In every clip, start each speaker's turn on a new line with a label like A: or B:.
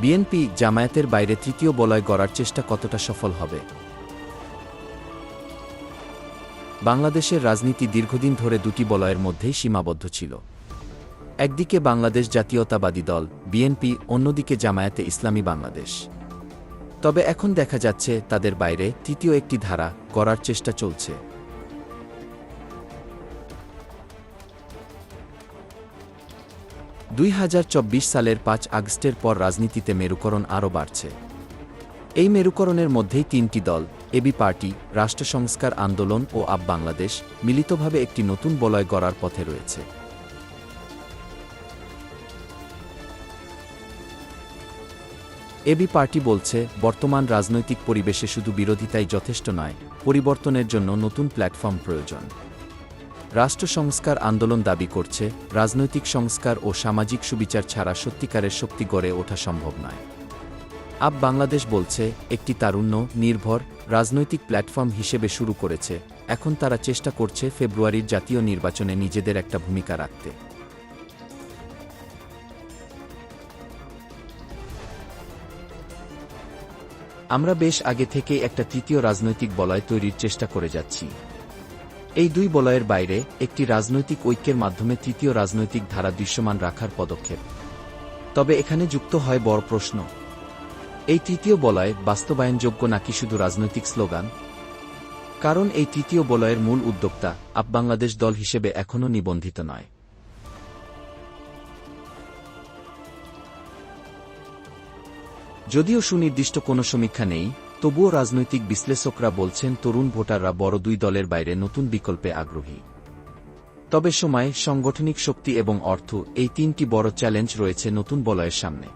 A: BNP জামায়াতের বাইরে তৃতীয় বলয় গড়ার চেষ্টা কতটা সফল হবে? বাংলাদেশের রাজনীতি দীর্ঘদিন ধরে দুটি বলয়ের মধ্যেই সীমাবদ্ধ ছিল। একদিকে বাংলাদেশ জাতীয়তাবাদী দল, বিএনপি, অন্যদিকে জামায়াতে ইসলামী বাংলাদেশ। তবে এখন দেখা যাচ্ছে তাদের বাইরে তৃতীয় একটি ধারা গড়ার চেষ্টা চলছে। দুই হাজার চব্বিশ সালের পাঁচ আগস্টের পর রাজনীতিতে মেরুকরণ আরও বাড়ছে। এই মেরুকরণের মধ্যেই তিনটি দল, এবি পার্টি, রাষ্ট্র সংস্কার আন্দোলন ও আব বাংলাদেশ, মিলিতভাবে একটি নতুন বলয় গড়ার পথে রয়েছে। এবি পার্টি বলছে, বর্তমান রাজনৈতিক পরিবেশে শুধু বিরোধিতাই যথেষ্ট নয়, পরিবর্তনের জন্য নতুন প্ল্যাটফর্ম প্রয়োজন। রাষ্ট্র সংস্কার আন্দোলন দাবি করছে, রাজনৈতিক সংস্কার ও সামাজিক সুবিচার ছাড়া সত্যিকারের শক্তি গড়ে ওঠা সম্ভব নয়। আপ বাংলাদেশ বলছে, একটি তারুণ্য, নির্ভর, রাজনৈতিক প্ল্যাটফর্ম হিসেবে শুরু করেছে, এখন তারা চেষ্টা করছে ফেব্রুয়ারির জাতীয় নির্বাচনে নিজেদের একটা ভূমিকা রাখতে। আমরা বেশ আগে থেকে একটা তৃতীয় রাজনৈতিক বলয় তৈরির চেষ্টা করে যাচ্ছি। এই দুই বলয়ের বাইরে একটি রাজনৈতিক ঐক্যের মাধ্যমে তৃতীয় রাজনৈতিক ধারা দৃশ্যমান রাখার পদক্ষেপ। তবে এখানে যুক্ত হয় বড় প্রশ্ন। এই তৃতীয় বলয় বাস্তবায়নযোগ্য নাকি শুধু রাজনৈতিক স্লোগান? কারণ এই তৃতীয় বলয়ের মূল উদ্যোক্তা আপ বাংলাদেশ দল হিসেবে এখনও নিবন্ধিত নয়। যদিও সুনির্দিষ্ট কোনো সমীক্ষা নেই তবুও রাজনৈতিক বিশ্লেষকরা বলছেন, তরুণ ভোটাররা বড় দুই দলের বাইরে নতুন বিকল্পে আগ্রহী। তবে সময়, সাংগঠনিক শক্তি এবং অর্থ, এই তিনটি বড় চ্যালেঞ্জ রয়েছে নতুন বলয়ের সামনে।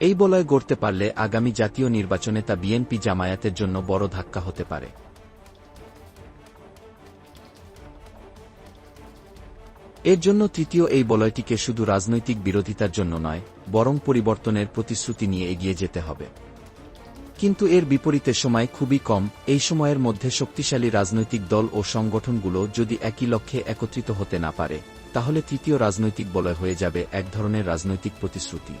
A: এই বলয় গড়তে পারলে আগামী জাতীয় নির্বাচনে তা বিএনপি জামায়াতের জন্য বড় ধাক্কা হতে পারে। এর জন্য তৃতীয় এই বলয়টিকে শুধু রাজনৈতিক বিরোধিতার জন্য নয়, বরং পরিবর্তনের প্রতিশ্রুতি নিয়ে এগিয়ে যেতে হবে। কিন্তু এর বিপরীতে সময় খুবই কম, এই সময়ের মধ্যে শক্তিশালী রাজনৈতিক দল ও সংগঠনগুলো যদি একই লক্ষ্যে একত্রিত হতে না পারে, তাহলে তৃতীয় রাজনৈতিক বলয় হয়ে যাবে এক ধরনের রাজনৈতিক প্রতিশ্রুতি।